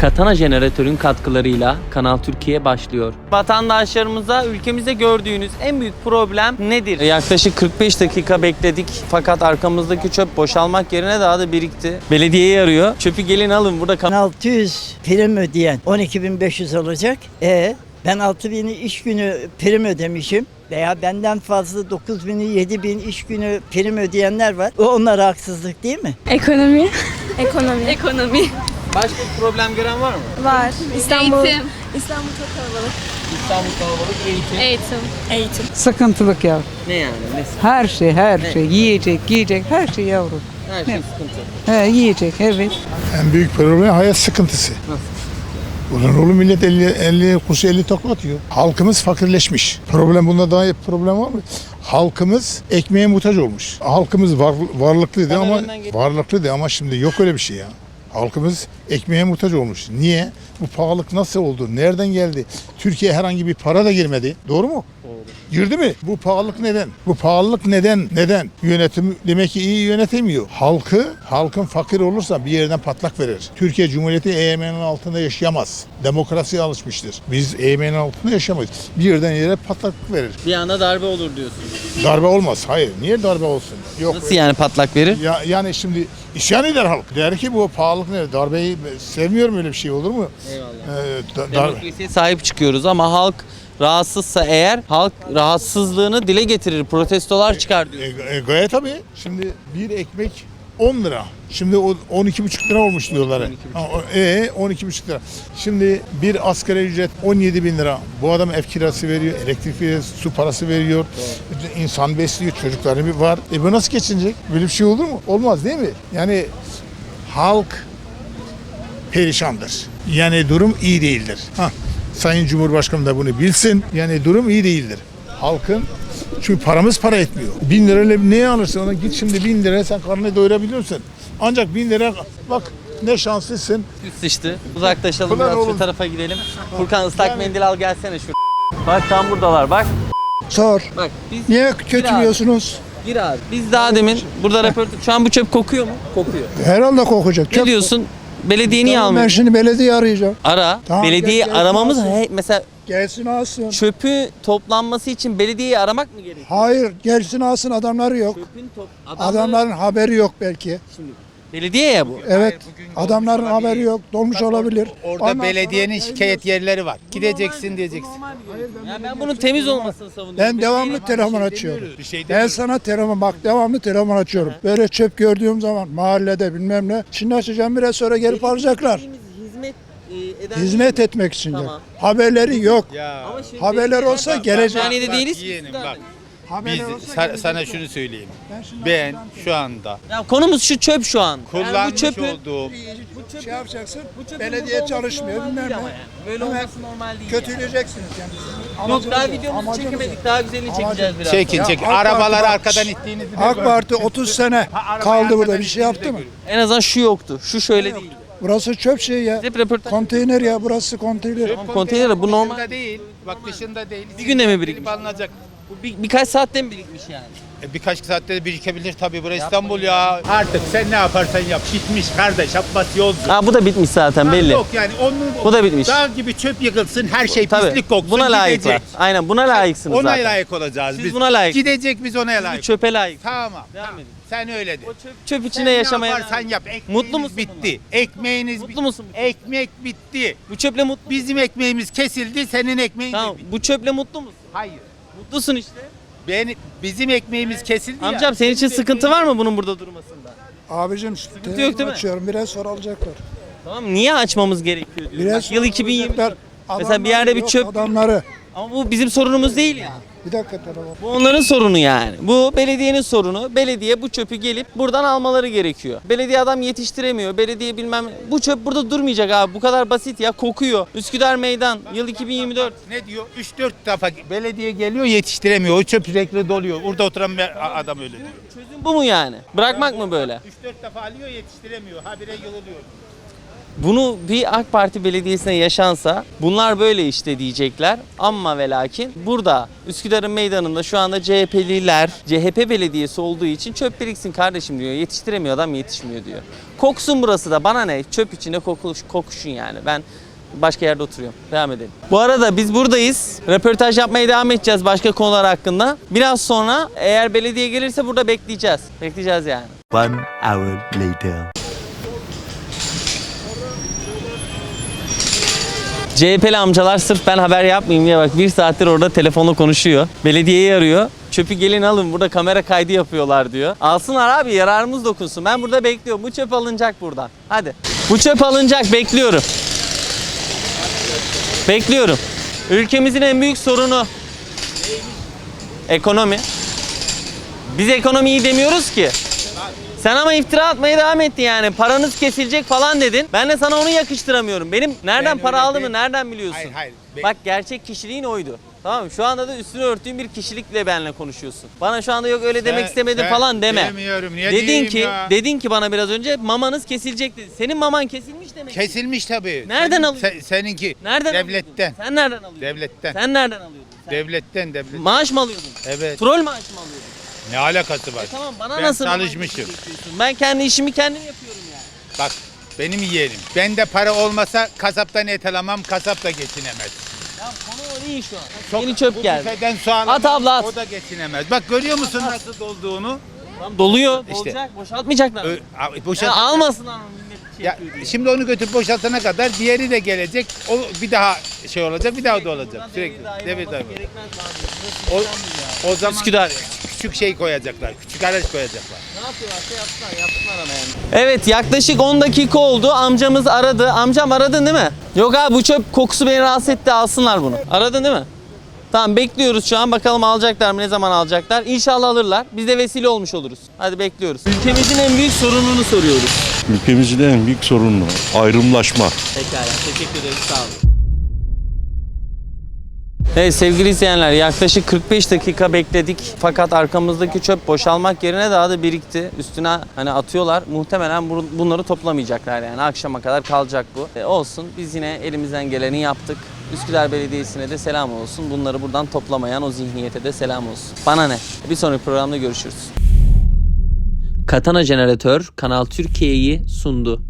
Katana jeneratörün katkılarıyla Kanal Türkiye başlıyor. Vatandaşlarımıza ülkemizde gördüğünüz en büyük problem nedir? Yaklaşık 45 dakika bekledik fakat arkamızdaki çöp boşalmak yerine daha da birikti. Belediyeyi arıyor. Çöpü gelin alın burada kan- 1600 prim ödeyen 12.500 olacak. E ben 6000'i iş günü prim ödemişim veya benden fazla 9000'i 7000 iş günü prim ödeyenler var. O onlara haksızlık değil mi? Ekonomi. Ekonomi. Ekonomi. Başka bir problem gören var mı? Var. İstanbul. Eğitim. İstanbul çok kalabalık. İstanbul kalabalık eğitim. Eğitim. Eğitim. Sıkıntılık ya. Ne yani? Ne? Her şey, her Ne? şey. Yiyecek, giyecek, her şey yavrum. Her şey Ne? sıkıntı. He, yiyecek, evet. En büyük problem hayat sıkıntısı. Ulan oğlum millet 50, 50 kuş 50 takla atıyor. Halkımız fakirleşmiş. Problem bunda daha iyi bir problem var mı? Halkımız ekmeğe muhtaç olmuş. Halkımız var, varlıklıydı Hemen ama varlıklıydı ama şimdi yok öyle bir şey ya. Halkımız ekmeğe muhtaç olmuş. Niye? Bu pahalılık nasıl oldu? Nereden geldi? Türkiye herhangi bir para da girmedi. Doğru mu? Girdi mi? Bu pahalılık neden? Bu pahalılık neden? Neden? Yönetim demek ki iyi yönetemiyor. Halkı, halkın fakir olursa bir yerden patlak verir. Türkiye Cumhuriyeti eğmenin altında yaşayamaz. Demokrasiye alışmıştır. Biz eğmenin altında yaşamayız. Bir yerden yere patlak verir. Bir anda darbe olur diyorsun. Darbe olmaz. Hayır. Niye darbe olsun? Yok. Nasıl yani patlak verir? Ya, yani şimdi isyan eder halk. Der ki bu pahalılık ne? Darbeyi sevmiyorum öyle bir şey olur mu? Eyvallah. Ee, da- dar- Demokrasiye sahip çıkıyoruz ama halk rahatsızsa eğer halk rahatsızlığını dile getirir, protestolar çıkar diyor. E, e, gayet tabii. Şimdi bir ekmek 10 lira. Şimdi o 12,5 lira olmuş diyorlar. Ha, o- E 12,5 lira. Şimdi bir asgari ücret 17 bin lira. Bu adam ev kirası veriyor, elektrik veriyor, su parası veriyor. İnsan besliyor, çocukları bir var. E bu nasıl geçinecek? Böyle bir şey olur mu? Olmaz değil mi? Yani halk perişandır. Yani durum iyi değildir. Ha, Sayın Cumhurbaşkanı da bunu bilsin. Yani durum iyi değildir. Halkın çünkü paramız para etmiyor. Bin lirayla neye alırsın? Ona git şimdi bin liraya sen karnını doyurabiliyorsun. Ancak bin lira bak ne şanslısın. Üst sıçtı. Uzaklaşalım biraz şu tarafa gidelim. Furkan ıslak mendil al gelsene şu. Bak tam buradalar bak. Sor. Bak biz Niye kötülüyorsunuz? gir abi. Biz daha demin burada röportaj şu an bu çöp kokuyor mu? Kokuyor. Herhalde kokacak. Ne Çöp- diyorsun? Belediye niye Tamam, ben almıyor? şimdi belediye arayacağım. Ara. Tamam, Belediyeyi gel, gel, aramamız he- mesela Gelsin alsın. çöpü toplanması için belediyeyi aramak mı gerekiyor? Hayır gelsin alsın adamları yok. Çöpün top Adamların haberi yok belki. Belediye ya bu. Evet. Adamların haberi yok. Dolmuş olabilir. Orada Ondan belediyenin sonra şikayet yerleri var. Gideceksin diyeceksin. Ya ben bunun temiz olmasını savunuyorum. Ben devamlı telefon açıyorum. Bir şey Ben sana telefon bak devamlı telefon açıyorum. Böyle çöp gördüğüm zaman mahallede bilmem ne. Şimdi açacağım biraz sonra gelip alacaklar. Hizmet e, eden Hizmet etmek için. Tamam. Haberleri yok. Ya Ama şimdi Haberler olsa Bak, gelecek. Hastanede bak, değiliz. yeğenim, biz de bak. Biz sa- sana şunu söyleyeyim. Ben şu anda Ya konumuz şu çöp şu an. Yani bu kullanmış çöpü olduğum şey yapacaksın. çöpün Belediye çalışmıyor bilmem değil ne. Böyle Hemen olması normal değil. Kötüleyeceksiniz yani. yani. Yok daha videomuzu çekemedik. Daha güzelini çekeceğiz biraz. çekin Ya çekin. AK Arabaları arkadan ittiğinizi de AK gördüm. Parti 30 sene arabayı kaldı burada bir şey yaptı mı? En azından şu yoktu. Şu şöyle değildi. Burası çöp şey ya. Hep röportaj. Konteyner ya burası konteyner. Konteyner, bu normal. Dışında değil. Bak dışında değil. Bir günde mi birikmiş? alınacak. Bu bir, birkaç saatte mi birikmiş yani? E, birkaç saatte de birikebilir tabii. Burası İstanbul ya. Artık sen ne yaparsan yap. Bitmiş kardeş. Abbas yolcu. Ha bu da bitmiş zaten belli. Yok yani onun Bu da bitmiş. Dağ gibi çöp yıkılsın, her şey Tabii. pislik koksun Buna layıklar. gidecek. Aynen buna layıksınız Ona zaten. layık olacağız Siz biz. buna layık. Gidecek biz ona layık. çöpe layık. Tamam. Devam tamam. edin. Sen öyle de. O çöp, çöp Sen içinde ne yaşamaya yaparsan yap. Ekmeğiniz Mutlu musun bitti. Ekmeğiniz Mutlu bitti. musun? Ekmek bitti. Bu çöple mutlu Bizim ekmeğimiz kesildi, senin ekmeğin Tamam. de bitti. Bu çöple mutlu musun? Hayır. Mutlusun işte. Ben, bizim ekmeğimiz kesildi ya. Amcam senin için sıkıntı var mı bunun burada durmasında? Abicim yok değil mi? açıyorum biraz sonra alacaklar. Tamam niye açmamız gerekiyor diyor. Biraz Bak, yıl sonra 2020. alacaklar. Mesela bir yerde bir çöp Adamları. ama bu bizim sorunumuz değil yani. Bir dakika telefon. Bu onların sorunu yani. Bu belediyenin sorunu. Belediye bu çöpü gelip buradan almaları gerekiyor. Belediye adam yetiştiremiyor. Belediye bilmem bu çöp burada durmayacak abi. Bu kadar basit ya. Kokuyor. Üsküdar Meydan yıl 2024. Ne diyor? 3-4 defa belediye geliyor yetiştiremiyor. O çöp sürekli doluyor. Orada oturan bir adam öyle diyor. Çözüm bu mu yani? Bırakmak mı böyle? 3-4 defa alıyor yetiştiremiyor. Habire yığılıyor. Bunu bir AK Parti belediyesine yaşansa bunlar böyle işte diyecekler. Ama ve lakin burada Üsküdar'ın meydanında şu anda CHP'liler CHP belediyesi olduğu için çöp biriksin kardeşim diyor. Yetiştiremiyor adam yetişmiyor diyor. Koksun burası da bana ne çöp içinde kokuluş, kokuşun yani. Ben başka yerde oturuyorum. Devam edelim. Bu arada biz buradayız. Röportaj yapmaya devam edeceğiz başka konular hakkında. Biraz sonra eğer belediye gelirse burada bekleyeceğiz. Bekleyeceğiz yani. One hour later. CHP'li amcalar sırf ben haber yapmayayım diye bak bir saattir orada telefonla konuşuyor. Belediyeyi arıyor. Çöpü gelin alın burada kamera kaydı yapıyorlar diyor. Alsınlar abi yararımız dokunsun. Ben burada bekliyorum. Bu çöp alınacak buradan. Hadi. Bu çöp alınacak bekliyorum. Bekliyorum. Ülkemizin en büyük sorunu ekonomi. Biz ekonomiyi demiyoruz ki. Sen ama iftira atmaya devam ettin yani. Paranız kesilecek falan dedin. Ben de sana onu yakıştıramıyorum. Benim nereden Ben para öyle aldığımı değil. nereden biliyorsun? Hayır hayır. Be- Bak gerçek kişiliğin oydu. Tamam mı? Şu anda da üstünü örttüğün bir kişilikle benimle konuşuyorsun. Bana şu anda yok öyle demek Ben- istemedim ben falan deme. demiyorum. Niye dedin diyeyim ki ya? dedin ki bana biraz önce mamanız kesilecek dedi. Senin maman kesilmiş demek. ki. Kesilmiş tabii. Nereden Senin- alıyorsun? se- seninki. Nereden Devletten. alıyordun? Sen nereden alıyordun? Devletten. Sen nereden alıyordun? Sen Devletten devlet. maaş mı alıyordun? Evet. Troll maaş mı alıyordun? Ne alakası var? E tamam bana Ben nasıl çalışmışım. Ben kendi işimi kendim yapıyorum yani. Bak benim yeğenim. Bende para olmasa kasaptan et alamam, kasap da geçinemez. Ya konu o değil şu an. Çok- Yeni çöp bu geldi. büfeden su alamam, At abla, at. O da geçinemez. Bak görüyor musun nasıl dolduğunu? Tamam, doluyor. İşte. Dolacak. Boşaltmayacaklar. Ö- a- Ya boşalt- almasın şey Ya, şimdi onu götür boşaltana kadar diğeri de gelecek. O bir daha şey olacak, bir daha da olacak. Sürekli. devir daim? O, o zaman Üsküdar. küçük, küçük şey koyacaklar. Küçük araç koyacaklar. Ne yapıyorlarsa yapsınlar, yapsınlar ama yani. Evet yaklaşık 10 dakika oldu. Amcamız aradı. Amcam aradın değil mi? Yok abi bu çöp kokusu beni rahatsız etti alsınlar bunu. Aradın değil mi? Tamam bekliyoruz şu an. Bakalım alacaklar mı? Ne zaman alacaklar? İnşallah alırlar. Biz de vesile olmuş oluruz. Hadi bekliyoruz. Ülkemizin en büyük sorununu soruyoruz. Ülkemizin en büyük sorunu ayrımlaşma. Pekala. Teşekkür ederiz. Sağ olun. Evet sevgili izleyenler yaklaşık 45 dakika bekledik. Fakat arkamızdaki çöp boşalmak yerine daha da birikti. Üstüne hani atıyorlar. Muhtemelen bu- bunları toplamayacaklar yani. Akşama kadar kalacak bu. E, olsun biz yine elimizden geleni yaptık. Üsküdar Belediyesi'ne de selam olsun. Bunları buradan toplamayan o zihniyete de selam olsun. Bana ne? Bir sonraki programda görüşürüz. Katana Jeneratör Kanal Türkiye'yi sundu.